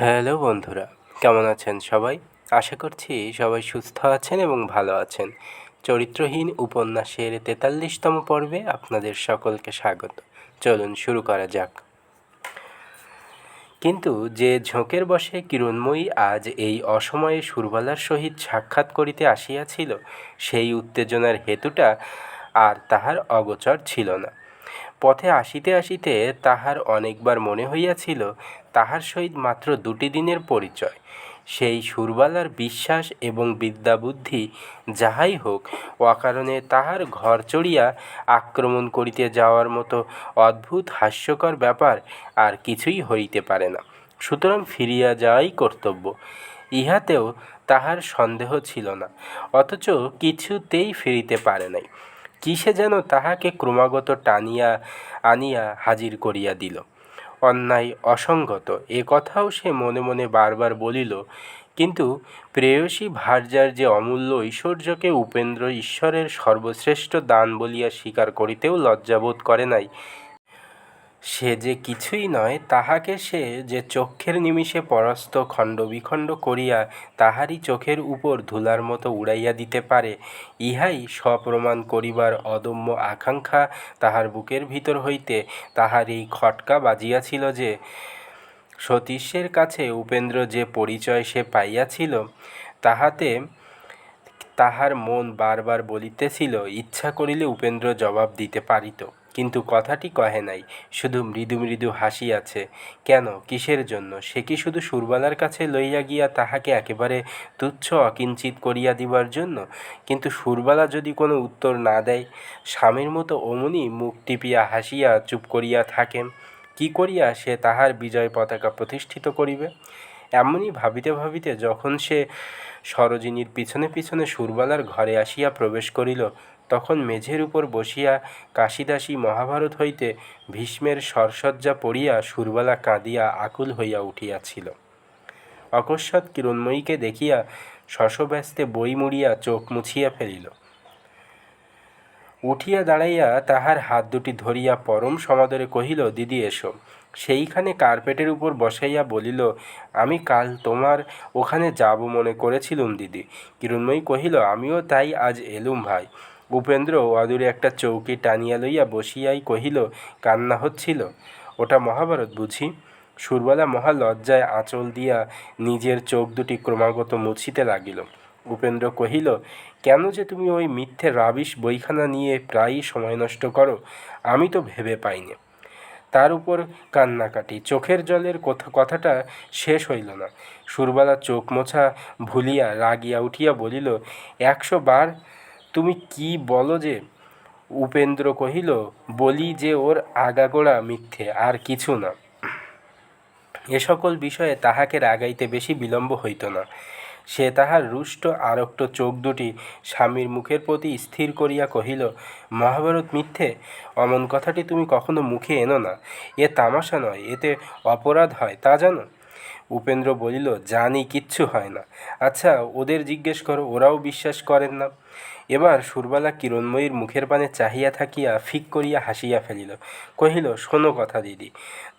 Hello বন্ধুরা, কেমন আছেন সবাই? আশা করছি সবাই সুস্থ আছেন এবং ভালো আছেন। চরিত্রহীন উপন্যাসের তেতাল্লিশতম পর্বে আপনাদের সকলকে স্বাগত। চলুন শুরু করা যাক। কিন্তু যে ঝোঁকের বসে কিরণময়ী আজ এই অসময়ে সুরবালার সহিত সাক্ষাৎ করিতে আসিয়াছিল, সেই উত্তেজনার হেতুটা আর তাহার অগোচর ছিল না। পথে আসিতে আসিতে তাহার অনেকবার মনে হইয়াছিল তাহার সহিত মাত্র দুটি দিনের পরিচয়। সেই সুরবালার বিশ্বাস এবং বিদ্যাবুদ্ধি যাহাই হোক, অকারণে তাহার ঘর চড়িয়া আক্রমণ করিতে যাওয়ার মতো অদ্ভুত হাস্যকর ব্যাপার আর কিছুই হইতে পারে না। সুতরাং ফিরিয়া যাওয়াই কর্তব্য। ইহাতেও তাহার সন্দেহ ছিল না, অথচ কিছুতেই ফিরিতে পারে নাই। কিসে যেন তাহাকে ক্রমাগত টানিয়া, আনিয়া হাজির করিয়া দিল। অন্যায় অসঙ্গত। এ কথাও সে মনে মনে বারবার বলিল, কিন্তু প্রেয়সী ভার্যার যে অমূল্য ঐশ্বর্যকে উপেন্দ্র ঈশ্বরের সর্বশ্রেষ্ঠ দান বলিয়া স্বীকার করিতেও লজ্জাবোধ করে নাই সে যে কিছুই নয়, তাহাকে সে যে চক্ষের নিমিষে পরাস্ত খণ্ডবিখণ্ড করিয়া তাহারই চোখের উপর ধুলার মতো উড়াইয়া দিতে পারে, ইহাই স্বপ্রমাণ করিবার অদম্য আকাঙ্ক্ষা তাহার বুকের ভিতর হইতে তাহার এই খটকা বাজিয়াছিল যে, সতীশের কাছে উপেন্দ্র যে পরিচয় সে পাইয়াছিল, তাহাতে তাহার মন বারবার বলিতেছিল, ইচ্ছা করিলে উপেন্দ্র জবাব দিতে পারিত। কিন্তু কথাটি কহে নাই, শুধু মৃদু মৃদু হাসিয়াছে। কেন, কিসের জন্য? সে কি শুধু সুরবালার কাছে লইয়া গিয়া তাহাকে একেবারে তুচ্ছ, অকিঞ্চিত করিয়া দিবার জন্য? কিন্তু সুরবালা যদি কোনো উত্তর না দেয়, স্বামীর মতো অমনি মুখ টিপিয়া হাসিয়া চুপ করিয়া থাকেন। কি করিয়া সে তাহার বিজয় পতাকা প্রতিষ্ঠিত করিবে? এমনই ভাবিতে ভাবিতে যখন সে সরোজিনীর পিছনে পিছনে সুরবালার ঘরে আসিয়া প্রবেশ করিল তখন মেঝের উপর বসিয়া কাশিদাসী মহাভারত হইতে ভীষ্মের সরসজ্জা পড়িয়া সুরবালা কাঁদিয়া আকুল হইয়া উঠিয়াছিল। অকস্মাৎ কিরণময়ীকে দেখিয়া শশব্যস্তে বই মুড়িয়া চোখ মুছিয়া ফেলিল। উঠিয়া দাঁড়াইয়া তাহার হাত দুটি ধরিয়া পরম সমাদরে কহিল, দিদি, এসো। সেইখানে কার্পেটের উপর বসাইয়া বলিল, আমি কাল তোমার ওখানে যাব মনে করেছিলুম, দিদি। কিরণময়ী কহিল, আমিও তাই আজ এলুম ভাই। উপেন্দ্র অদূরে একটা চৌকি টানিয়া লইয়া বসিয়াই কহিল, কান্না হচ্ছিল? ওটা মহাভারত বুঝি। সুরবালা মহা লজ্জায় আঁচল দিয়া নিজের চোখ দুটি ক্রমাগত মুছিতে লাগিল। উপেন্দ্র কহিল, কেন যে তুমি ওই মিথ্যে রাবিশ বইখানা নিয়ে প্রায়ই সময় নষ্ট করো, আমি তো ভেবে পাইনি। তার উপর কান্নাকাটি, চোখের জলের কথা, কথাটা শেষ হইল না। সুরবালা চোখ মোছা ভুলিয়া রাগিয়া উঠিয়া বলিল, একশো বার তুমি কি বলো যে? উপেন্দ্র কহিল, বলি যে ওর আগাগোড়া মিথ্যে, আর কিছু না। এ সকল বিষয়ে তাহাকে রাগাইতে বেশি বিলম্ব হইত না। সে তাহার রুষ্ট আরক্ত চোখ দুটি স্বামীর মুখের প্রতি স্থির করিয়া কহিল, মহাভারত মিথ্যে? অমন কথাটি তুমি কখনো মুখে এনো না। এ তামাশা নয়, এতে অপরাধ হয়, তা জানো? উপেন্দ্র বলিল, জানি, কিচ্ছু হয় না। আচ্ছা ওদের জিজ্ঞেস করো, ওরাও বিশ্বাস করেন না? এবার সুরবালা কিরণময়ীর মুখের পানে চাহিয়া থাকিয়া ফিক করিয়া হাসিয়া ফেলিল, কহিল, শোনো কথা দিদি,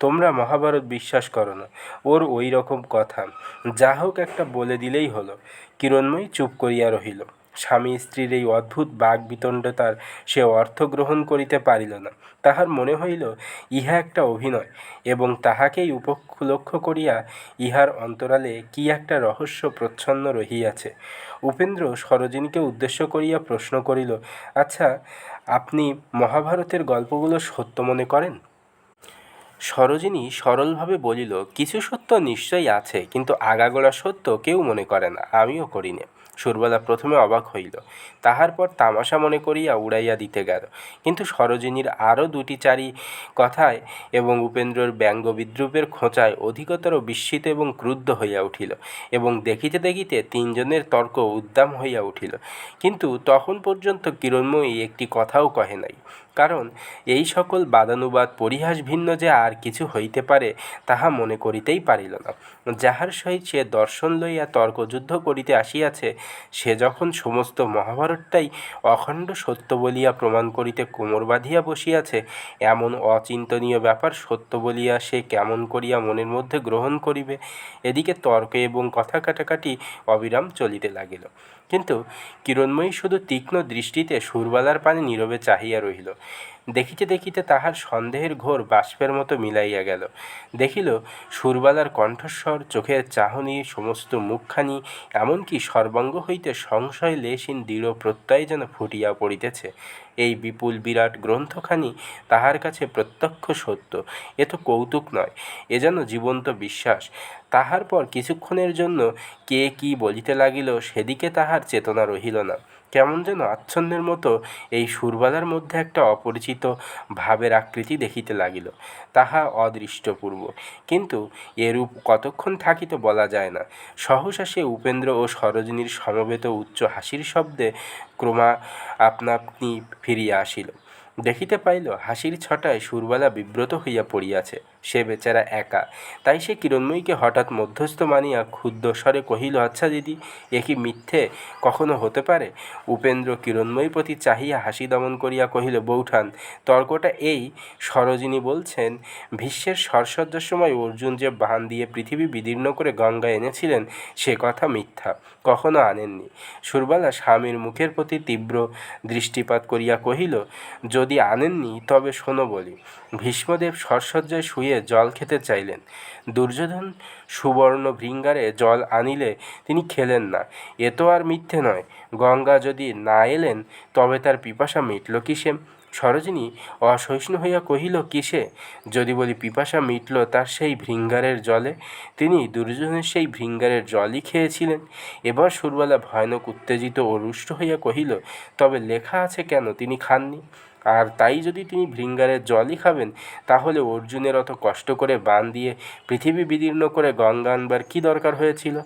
তোমরা মহাভারত বিশ্বাস করো না, ওর ওই রকম কথা। যা হোক একটা বলে দিলেই হলো। কিরণময়ী চুপ করিয়া রহিল। স্বামী স্ত্রীর এই অদ্ভুত বাক বিতণ্ডতার সে অর্থ গ্রহণ করিতে পারিল না। তাহার মনে হইল, ইহা একটা অভিনয় এবং তাহাকেই উপলক্ষ করিয়া ইহার অন্তরালে কি একটা রহস্য প্রচ্ছন্ন রহিয়াছে। উপেন্দ্র সরোজিনীকে উদ্দেশ্য করিয়া প্রশ্ন করিল আচ্ছা আপনি মহাভারতের গল্পগুলো সত্য মনে করেন? সরোজিনী সরলভাবে বলিল, কিছু সত্য নিশ্চয়ই আছে, কিন্তু আগাগোড়া সত্য কেউ মনে করে না, আমিও করি না। সুরবালা প্রথমে অবাক হইল। তাহার পর তামাশা মনে করিয়া উড়াইয়া দিতে গেল। কিন্তু সরোজিনীর আরও দুটি চারি কথায় এবং উপেন্দ্রর ব্যঙ্গ বিদ্রুপের খোঁচায় অধিকতর বিস্মিত এবং ক্রুদ্ধ হইয়া উঠিল এবং দেখিতে দেখিতে তিনজনের তর্ক উদ্দাম হইয়া উঠিল। কিন্তু তখন পর্যন্ত কিরণময়ী একটি কথাও কহে নাই। কারণ এই সকল বাদানুবাদ, পরিহাস ভিন্ন যে আর কিছু হইতে পারে, তাহা মনে করিতেই পারিল না। যাহার সহিত সে দর্শন লইয়া তর্কযুদ্ধ করিতে আসিয়াছে, সে যখন সমস্ত মহাভারতটাই অখণ্ড সত্য বলিয়া প্রমাণ করিতে কোমর বাঁধিয়া বসিয়াছে, এমন অচিন্তনীয় ব্যাপার সত্য বলিয়া সে কেমন করিয়া মনের মধ্যে গ্রহণ করিবে? এদিকে তর্ক এবং কথা কাটাকাটি অবিরাম চলিতে লাগিল। কিন্তু কিরণময়ী শুধু তীক্ষ্ণ দৃষ্টিতে সুরবালার পানে নীরবে চাহিয়া রহিল। দেখিতে দেখিতে তাহার সন্দেহের ঘোর বাষ্পের মতো মিলাইয়া গেল। দেখিল, সুরবালার কণ্ঠস্বর, চোখের চাহনি, সমস্ত মুখখানি, এমনকি সর্বাঙ্গ হইতে সংশয় লেশহীন দৃঢ় প্রত্যয় যেন ফুটিয়া পড়িতেছে। এই বিপুল বিরাট গ্রন্থখানি তাহার কাছে প্রত্যক্ষ সত্য। এ তো কৌতুক নয়, এ যেন জীবন্ত বিশ্বাস। তাহার পর কিছুক্ষণের জন্য কে কি বলিতে লাগিল, সেদিকে তাহার চেতনা রহিল না। কেমন যেন আচ্ছন্নের মতো এই সুরবালার মধ্যে একটা অপরিচিত ভাবের আকৃতি দেখিতে লাগিল। তাহা অদৃষ্টপূর্ব। কিন্তু এরূপ কতক্ষণ থাকিতে বলা যায় না। সহসা সে উপেন্দ্র ও সরোজিনীর সমবেত উচ্চ হাসির শব্দে ক্রমা আপনা আপনি ফিরিয়া আসিল। দেখিতে পাইল, হাসির ছটায় সুরবালা বিব্রত হইয়া পড়িয়াছে। সে বেচারা একা। তাই সে কিরণময়ীকে হঠাৎ মধ্যস্থ মানিয়া ক্ষুদ্র স্বরে কহিল আচ্ছা দিদি, এ কি মিথ্যে? কখনো হতে পারে? উপেন্দ্র কিরণময়ী প্রতি চাহিয়া হাসি দমন করিয়া কহিল, বৌঠান, তর্কটা এই, সরোজিনী বলছেন, ভীষ্মের সরসজ্জার সময় অর্জুন যে বান দিয়ে পৃথিবী বিদীর্ণ করে গঙ্গা এনেছিলেন, সে কথা মিথ্যা, কখনো আনেননি। সুরবালা স্বামীর মুখের প্রতি তীব্র দৃষ্টিপাত করিয়া কহিল, যদি আনেননি, তবে শোনো বলি, ভীষ্মদেব সরসজ্জায় শুয়ে জল খেতে চাইলেন। দুর্যোধন সুবর্ণ ভৃঙ্গারে জল আনিলে তিনি খেলেন না। এ তো আর মিথ্যে নয়। গঙ্গা যদি না এলেন, তবে তার পিপাসা মিটল কিসে? সরোজিনী অসহিষ্ণু হইয়া কহিল, কিসে? যদি বলি পিপাসা মিটল তার সেই ভৃঙ্গারের জলে? তিনি দুর্যোধনের সেই ভৃঙ্গারের জলই খেয়েছিলেন। এবার সুরবালা ভয়ানক উত্তেজিত ও রুষ্ট হইয়া কহিল, তবে লেখা আছে কেন? তিনি খাননি। আর তাই যদি তিনি ভৃঙ্গারের জলই খাবেন, তাহলে অর্জুনের অত কষ্ট করে বান দিয়ে পৃথিবী বিদীর্ণ করে গঙ্গা আনবার কী দরকার হয়েছিল?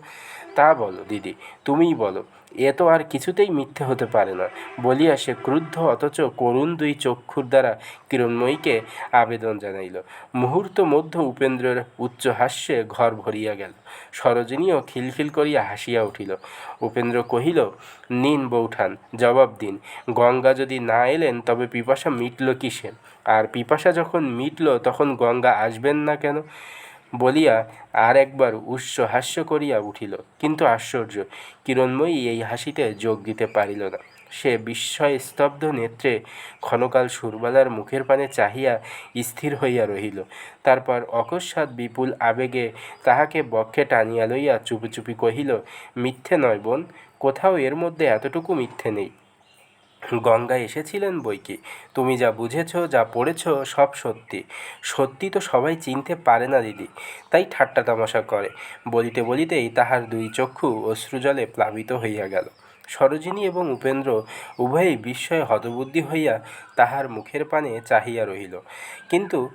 তা বলো, দিদি, তুমিই বলো। এ তো আর কিছুতেই মিথ্যে হতে পারে না। বলিয়া সে ক্রুদ্ধ অথচ করুণ দুই চক্ষুর দ্বারা কিরণময়ীকে আবেদন জানাইল। মুহূর্ত মধ্য উপেন্দ্রের উচ্চ হাস্যে ঘর ভরিয়া গেল। সরোজিনীও খিলখিল করিয়া হাসিয়া উঠিল। উপেন্দ্র কহিল, নিন বৌঠান, জবাব দিন। গঙ্গা যদি না এলেন তবে পিপাসা মিটল কিসে আর পিপাসা যখন মিটল তখন গঙ্গা আসবেন না কেন? বলিয়া আর একবার উচ্চ হাস্য করিয়া উঠিল। কিন্তু আশ্চর্য, কিরণময়ী এই হাসিতে যোগ দিতে পারিল না। সে বিস্ময় স্তব্ধ নেত্রে ক্ষণকাল সুরবালার মুখের পানে চাহিয়া স্থির হইয়া রহিল। তারপর অকস্মাৎ বিপুল আবেগে তাহাকে বক্ষে টানিয়া লইয়া চুপি চুপি কহিল, মিথ্যে নয় বোন, কোথাও এর মধ্যে এতটুকু মিথ্যে নেই। গঙ্গা এসেছিলেন বই কি তুমি যা বুঝেছ, যা পড়েছ, সব সত্যি। সত্যি তো সবাই চিনতে পারে না, দিদি। তাই ঠাট্টা তামাশা করে। বলিতে বলিতেই তাহার দুই চক্ষু অশ্রুজলে প্লাবিত হইয়া গেল। সরোজিনী এবং উপেন্দ্র উভয়েই বিস্ময়ে হতবুদ্ধি হইয়া তাহার মুখের পানে চাহিয়া রহিল। কিন্তু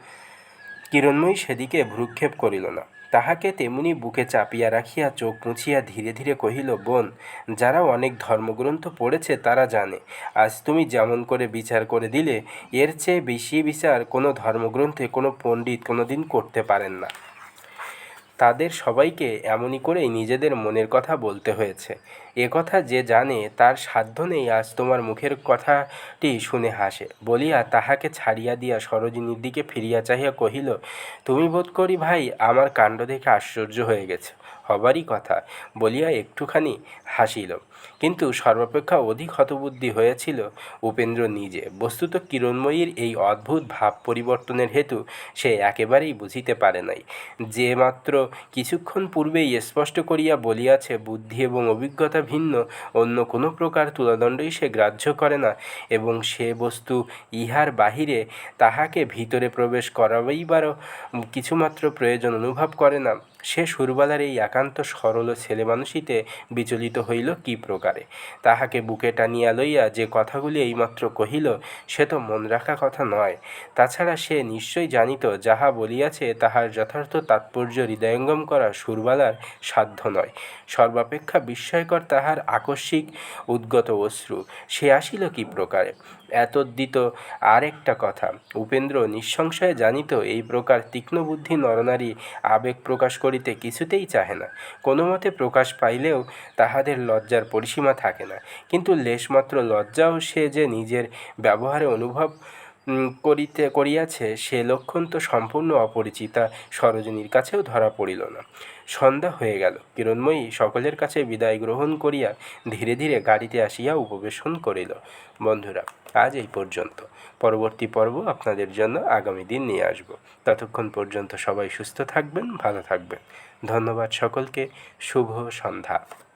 কিরণময়ী সেদিকে ভ্রুক্ষেপ করিল না। তাহাকে তেমনি বুকে চাপিয়া রাখিয়া চোখ মুছিয়া ধীরে ধীরে কহিল, বোন, যারা অনেক ধর্মগ্রন্থ পড়েছে তারা জানে। আজ তুমি যেমন করে বিচার করে দিলে, এর চেয়ে বেশি বিচার কোনো ধর্মগ্রন্থে কোনো পণ্ডিত কোনো দিন করতে পারেন না। তাদের সবাইকে এমনই করেই নিজেদের মনের কথা বলতে হয়েছে। এ কথা যে জানে তার সাধ্য নেই আজ তোমার মুখের কথাটি শুনে হাসে। বলিয়া তাহাকে ছাড়িয়া দিয়া সরোজিনীর দিকে ফিরিয়া চাহিয়া কহিল, তুমি বোধ করি ভাই আমার কাণ্ড দেখে আশ্চর্য হয়ে গেছে। হবারই কথা। বলিয়া একটুখানি হাসিল। কিন্তু সর্বাপেক্ষা অধিক হতবুদ্ধি হয়েছিল উপেন্দ্র নিজে। বস্তুত কিরণময়ীর এই অদ্ভুত ভাব পরিবর্তনের হেতু সে একেবারেই বুঝিতে পারে নাই। যে মাত্র কিছুক্ষণ পূর্বেই স্পষ্ট করিয়া বলিয়াছে, বুদ্ধি এবং অভিজ্ঞতা ভিন্ন, অন্য কোনো প্রকার তুলাদণ্ডই সে গ্রাহ্য করে না এবং সে বস্তু ইহার বাহিরে তাহাকে ভিতরে প্রবেশ করাইবারও কিছুমাত্র প্রয়োজন অনুভব করে না। সে সুরবালার এই একান্ত সরল ছেলে মানুষিতে বিচলিত হইল কি প্রকারে? তাহাকে বুকে টানিয়া লইয়া যে কথাগুলি এইমাত্র কহিল, সে তো মন রাখা কথা নয়। তাছাড়া সে নিশ্চয় জানিত, যাহা বলিয়াছে তাহার যথার্থ তাৎপর্য হৃদয়ঙ্গম করা সুরবালার সাধ্য নয়। সর্বাপেক্ষা বিস্ময়কর তাহার আকস্মিক, উদ্গত অশ্রু। সে আসিল কি প্রকারে? এতদ্দিত আর একটা কথা। উপেন্দ্র নিঃসংশয়ে জানিত এই প্রকার তীক্ষ্ণবুদ্ধি নরনারী আবেগ প্রকাশ করিতে কিছুতেই চাহে না। কোনো মতে প্রকাশ পাইলেও তাহাদের লজ্জার পরিসীমা থাকে না। কিন্তু লেশমাত্র লজ্জাও সে যে নিজের ব্যবহারে অনুভব করিতে, করিয়াছে, সে লক্ষণ তো সম্পূর্ণ অপরিচিতা। সরোজিনীর কাছেও ধরা পড়িল না। সন্ধ্যা হয়ে গেল। কিরণময়ী সকলের কাছে বিদায় গ্রহণ করিয়া ধীরে ধীরে গাড়িতে আসিয়া উপবেশন করিল। বন্ধুরা, আজ এই পর্যন্ত। পরবর্তী পর্ব আপনাদের জন্য আগামী দিন নিয়ে আসব। ততক্ষণ পর্যন্ত সবাই সুস্থ থাকবেন, ভালো থাকবেন। ধন্যবাদ সকলকে। শুভ সন্ধ্যা।